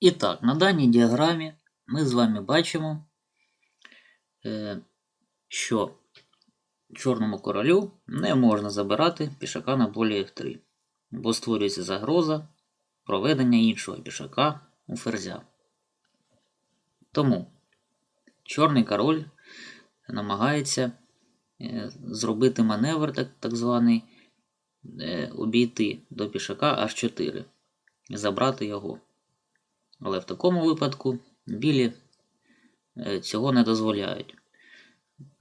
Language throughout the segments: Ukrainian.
І так, на даній діаграмі ми з вами бачимо, е, що чорному королю не можна забирати пішака на полі F3, бо створюється загроза проведення іншого пішака у ферзя. Тому чорний король намагається е, зробити маневр, так, так званий, е, обійти до пішака H4 і забрати його. Але в такому випадку білі е, цього не дозволяють.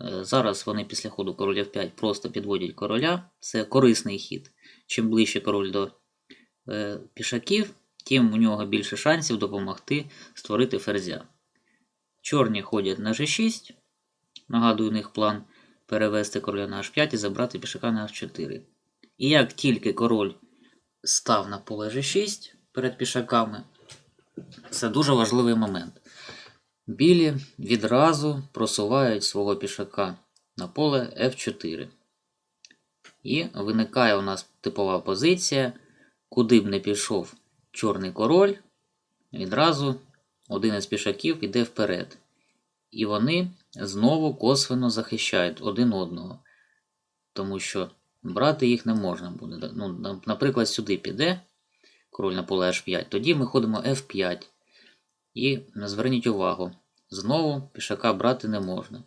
Е, Зараз вони після ходу короля F5 просто підводять короля. Це корисний хід. Чим ближче король до е, пішаків, тим у нього більше шансів допомогти створити ферзя. Чорні ходять на G6. Нагадую, у них план перевести короля на H5 і забрати пішака на H4. І як тільки король став на поле G6 перед пішаками, це дуже важливий момент. Білі відразу просувають свого пішака на поле F4. І виникає у нас типова позиція, куди б не пішов чорний король, відразу один із пішаків іде вперед. І вони знову косвенно захищають один одного. Тому що брати їх не можна буде. Ну, наприклад, сюди піде король на поле H5, тоді ми ходимо F5. І зверніть увагу, знову пішака брати не можна.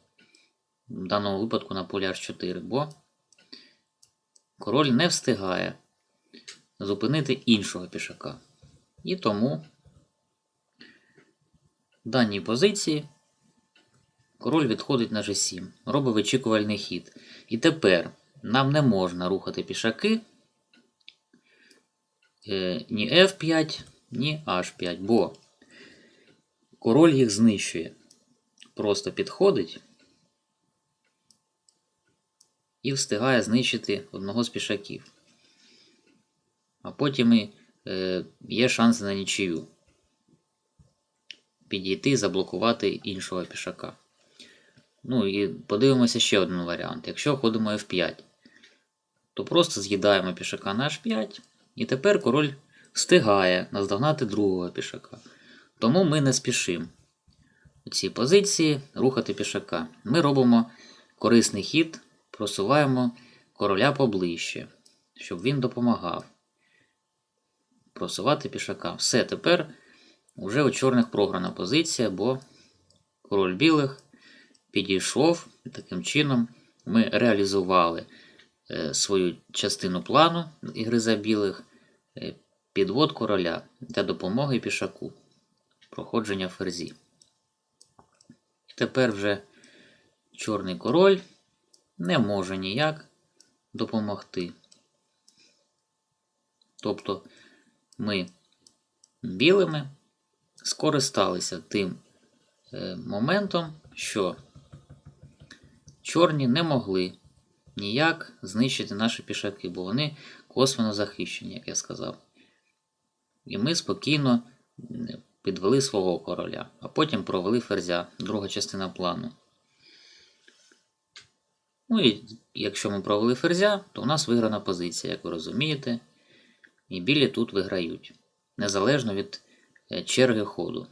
В даному випадку на полі H4, бо король не встигає зупинити іншого пішака. І тому в даній позиції король відходить на G7, робить вичікувальний хід. І тепер нам не можна рухати пішаки ні F5, ні H5, бо король їх знищує. Просто підходить і встигає знищити одного з пішаків. А потім і, е, є шанс на нічию. Підійти заблокувати іншого пішака. Ну і подивимося ще один варіант. Якщо ходимо F5, то просто з'їдаємо пішака на H5, і тепер король встигає наздогнати другого пішака. Тому ми не спішимо у цій позиції рухати пішака. Ми робимо корисний хід, просуваємо короля поближче, щоб він допомагав просувати пішака. Все, тепер вже у чорних програна позиція, бо король білих підійшов, таким чином ми реалізували е, свою частину плану ігри за білих, підвод короля для допомоги пішаку, проходження ферзі. Тепер вже чорний король не може ніяк допомогти. Тобто ми білими скористалися тим е, моментом, що чорні не могли ніяк знищити наші пішаки, бо вони косвенно захищені, як я сказав. І ми спокійно підвели свого короля, а потім провели ферзя, друга частина плану. Ну і якщо ми провели ферзя, то у нас виграна позиція, як ви розумієте. І білі тут виграють, незалежно від е, черги ходу.